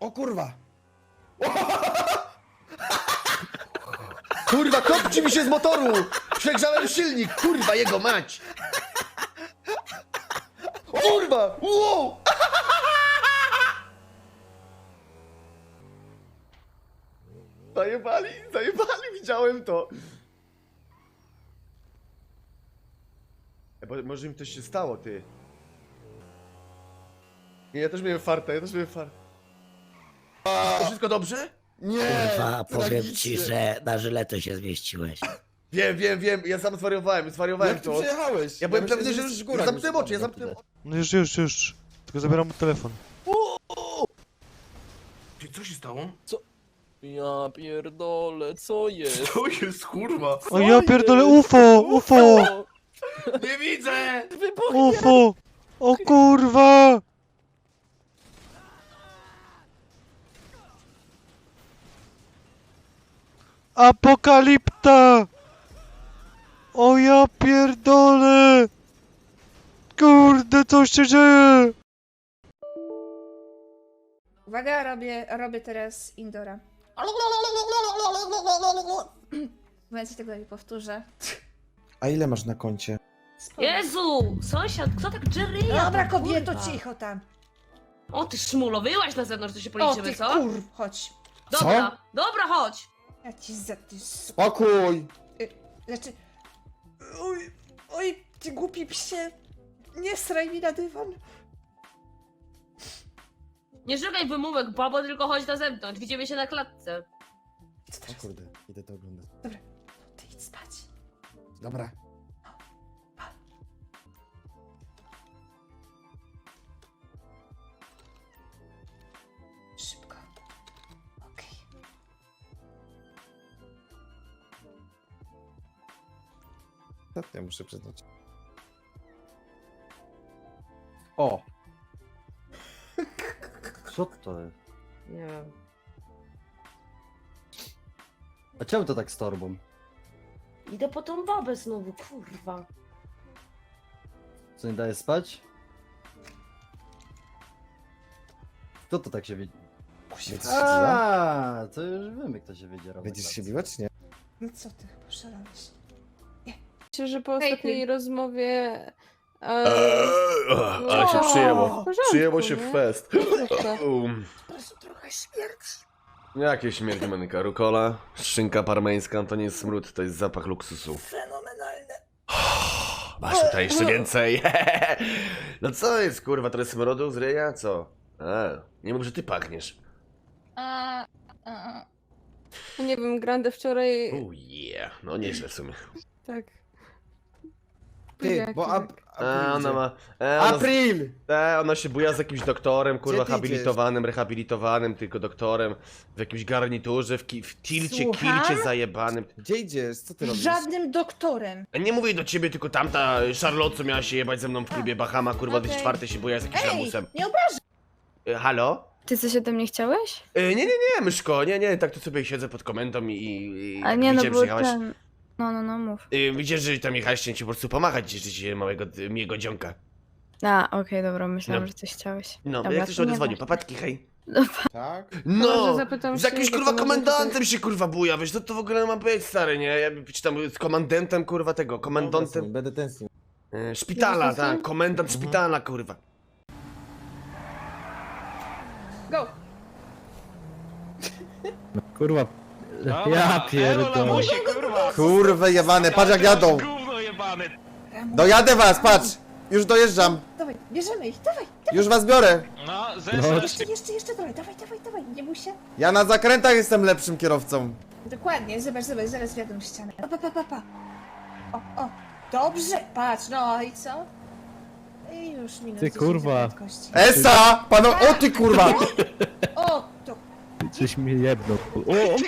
O kurwa! Kurwa, kopci mi się z motoru! Przegrzałem silnik, kurwa, jego mać! Kurwa! Wow! Zajebali, zajebali, widziałem to! Bo może im coś się stało, ty. Nie, ja też miałem farta, ja też miałem farta. To wszystko dobrze? Nie! Kurwa, powiem tragicznie. ci, że na żyletę się zmieściłeś. Wiem, wiem, wiem, ja sam zwariowałem, zwariowałem Jak to. przyjechałeś? Ja byłem myślałem, pewny, że już zamknąłem już oczy, ja tyle. oczy. No już, już, już. Tylko zabieram mu telefon. Ty, co się stało? Ja pierdolę, co jest? To jest kurwa. O ja pierdolę UFO! UFO! Nie widzę! UFO! O kurwa! Apokalipta! O ja pierdolę! Kurde, co się dzieje? Uwaga, robię, robię teraz Indora. Więc tego nie powtórzę. A ile masz na koncie? Jezu! Sąsiad, kto tak dżeryja? Dobra, tam, kobieto, kurwa? cicho tam. O, ty szmulo, wyłaś na zewnątrz, to się O, policzymy, ty co? kur... Chodź. Dobra, dobra, chodź! Ja ci za... Ty... s- Spokój! Znaczy... Oj, oj, ty głupi psie. Nie sraj mi na dywan. Nie szukaj wymówek, babo, tylko chodź na zewnątrz, widzimy się na klatce. Co O teraz? kurde, idę to oglądać. Ty idź spać. Dobra. Ja muszę przyznać? O! Co to jest? Nie wiem. A czemu to tak z torbą? Idę po tą babę znowu, kurwa. Co nie daje spać? Kto to tak się wiedzie? Będziesz się biła? A, to już wiemy kto się wiedzie. Będziesz się biła, czy nie? No co ty szalałeś? Myślę, że po Hej, ostatniej rozmowie. E, Ale się O, przyjęło. w porządku, Przyjęło się w nie? fest. Proszę. Um. trochę śmierci. Jakie śmierć Menyka? Rukola, szynka parmeńska, to nie jest smród, to jest zapach luksusu. Fenomenalne. Masz tutaj jeszcze więcej. No co jest kurwa, to jest smrodu z ryja? Co? A, nie mów, że ty pachniesz. A, a, Nie wiem, Grande wczoraj. Oh yeah, no nieźle w sumie. Tak. Ty, bo tak? ap... A, ona ma... E, ona, z- April! e, ona się buja z jakimś doktorem, kurwa, ty habilitowanym, rehabilitowanym, tylko doktorem, w jakimś garniturze, w, ki- w tilcie, Słucham? kilcie zajebanym. Gdzie idziesz? Co ty robisz? Żadnym doktorem. Nie mówię do ciebie, tylko tamta Charlotte, co miała się jebać ze mną w klubie Bahama, kurwa, okej. 204 się buja z jakimś Ej, lamusem. nie obrażaj. E, halo? Ty coś ode mnie chciałeś? E, nie, nie, nie, myszko, nie, nie, tak tu sobie siedzę pod komendą i... i A nie, no bo że jechałaś- ten. No, no, no, mów. Y, Widzisz, że tam jechałeś, chciałem ci po prostu pomachać, że ci małego, miłego dzionka. A, okej, dobra, myślałam, No. że coś chciałeś. No, Dobra, jak ktoś to nie papatki, hej. Tak? No, zapytam z się, jakimś jak to kurwa komendantem się kurwa buja, wiesz, co to w ogóle ma być, stary, nie? Ja czy tam z komendantem, kurwa, tego, komendantem Będę tęsknił. e, szpitala, Jezus, tak, no. komendant szpitala, kurwa. Go. Kurwa. Ja pierdolę. kurwa! Kurwa jebane, patrz jak jadą! Gówno jebane! Dojadę was, patrz! Już dojeżdżam! Dawaj, bierzemy ich, dawaj. Już was biorę! No, No. zeszłeś. Jeszcze, jeszcze, jeszcze trochę, dawaj, dawaj, dawaj, nie bój się. Ja na zakrętach jestem lepszym kierowcą. Dokładnie, zobacz, zobacz, zaraz wjadą w ścianę. Pa, pa, pa, pa, pa. O, o, dobrze, patrz, no i co? I już minus Ty, 10 kurwa. prędkości. Esa! Pano... O ty kurwa! O, Coś mnie jebnął. O, o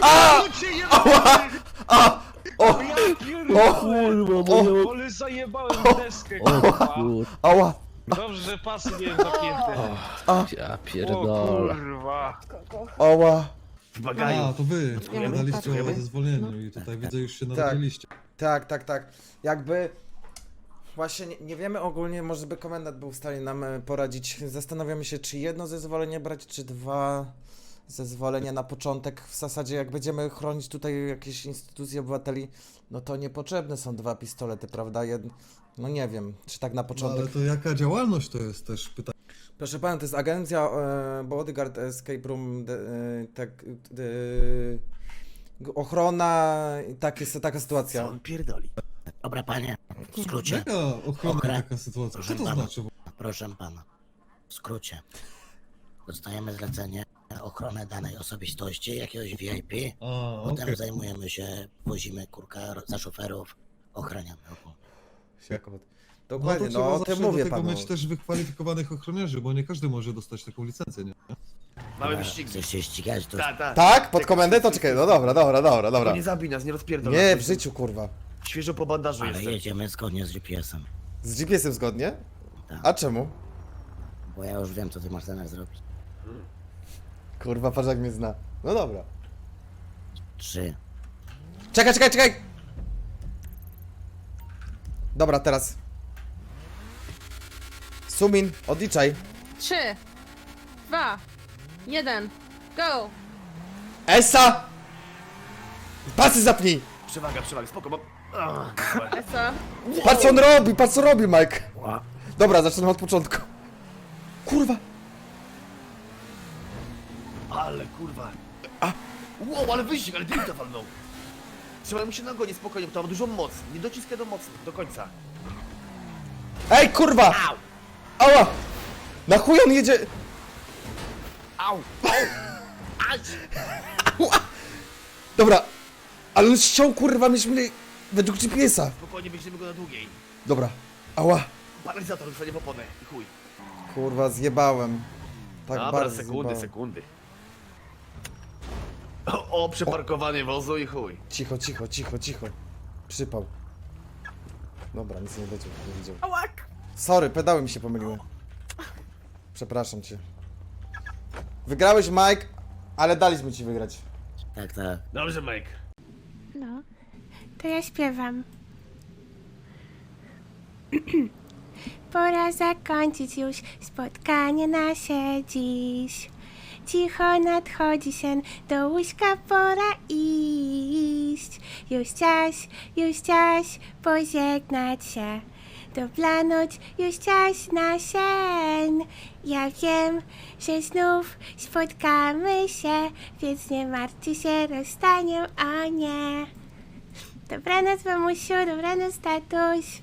A! Ała! A! O! O! kurwa, O! moje Ale zajebałem deskę, O kurwa. kur... Ała! Dobrze, że pasy miałem zapięte. Ja O pierdolę. kurwa. Ała! W bagażu. to wy Dziękujemy. o zezwoleniu i tutaj widzę już się Tak. narobiliście. Tak, tak, tak. Jakby... Właśnie nie, nie wiemy ogólnie, może by komendant był w stanie nam e, poradzić. Zastanawiamy się, czy jedno zezwolenie brać, czy dwa zezwolenia na początek. W zasadzie, jak będziemy chronić tutaj jakieś instytucje obywateli, no to niepotrzebne są dwa pistolety, prawda? Jed... No nie wiem, czy tak na No, początek. ale to jaka działalność to jest też pytanie. Proszę pana, to jest agencja e, Bodyguard Escape Room, de, e, tak, de, ochrona, i tak jest taka sytuacja. pierdoli? Dobra, panie, w skrócie, Jaka ochrona Okra- taka sytuacja? Co Proszę to pana. znaczy? proszę pana, w skrócie. Dostajemy zlecenie na ochronę danej osobistości, jakiegoś VIP, A, potem okej. zajmujemy się, wozimy kurka za szoferów, ochraniamy. Jako- No to Dokładnie, no, trzeba o zawsze tym do mówię tego panu. mieć też wykwalifikowanych ochroniarzy, bo nie każdy może dostać taką licencję, nie? Mamy wyścigi. Chcesz się ścigać, to Tak, tak. Tak? Pod komendę? To czekaj, no dobra, dobra, dobra, dobra. To nie zabij nas, nie rozpierdol Nie, nas. w życiu, kurwa. Świeżo po bandażu ale jestem. jedziemy zgodnie z GPS-em, Z GPS-em zgodnie? Tak. A czemu? bo ja już wiem, co ty masz zamiar zrobić. Kurwa, patrz jak mnie zna. No dobra. Trzy, Czekaj, czekaj, czekaj! Dobra, teraz. Sumin, odliczaj. Trzy, dwa, jeden, go! Esa! Pasy zapnij! Przewaga, przewaga, spoko, bo... Esa. Patrz co on robi, patrz co robi, Mike. Dobra, zaczynamy od początku. Kurwa. Ale kurwa. A! Wow, ale wyścig, ale drifta walnął. Trzymaj mu się na gonie, spokojnie, bo to ma dużą moc. Nie dociskaj do mocy, do końca. Ej, kurwa! Ała! Na chuj on jedzie... Au! Ała! Dobra, ale on ściął kurwa myśmy według GPS-a. Spokojnie, weźmiemy go na długiej. Dobra, ała. Paralizator wstanie w oponę i chuj. Kurwa, zjebałem. Tak Dobra, bardzo sekundy, zjebałem. sekundy. O, o, przeparkowanie wozu i chuj. Cicho, cicho, cicho, cicho. Przypał. Dobra, nic nie wiedział, nie widział. Sorry, pedały mi się pomyliły. Przepraszam cię. Wygrałeś, Mike, ale daliśmy ci wygrać. tak, tak. Dobrze, Mike. No, to ja śpiewam. Pora zakończyć już spotkanie nasze dziś. Cicho nadchodzi sen, do łóżka pora iść. Już czas, już czas pożegnać się. Dobranoc, już czas na sen. Ja wiem, że znów spotkamy się, więc nie martwcie się rozstaniem, o nie. Dobranoc, mamusiu, dobranoc, tatuś.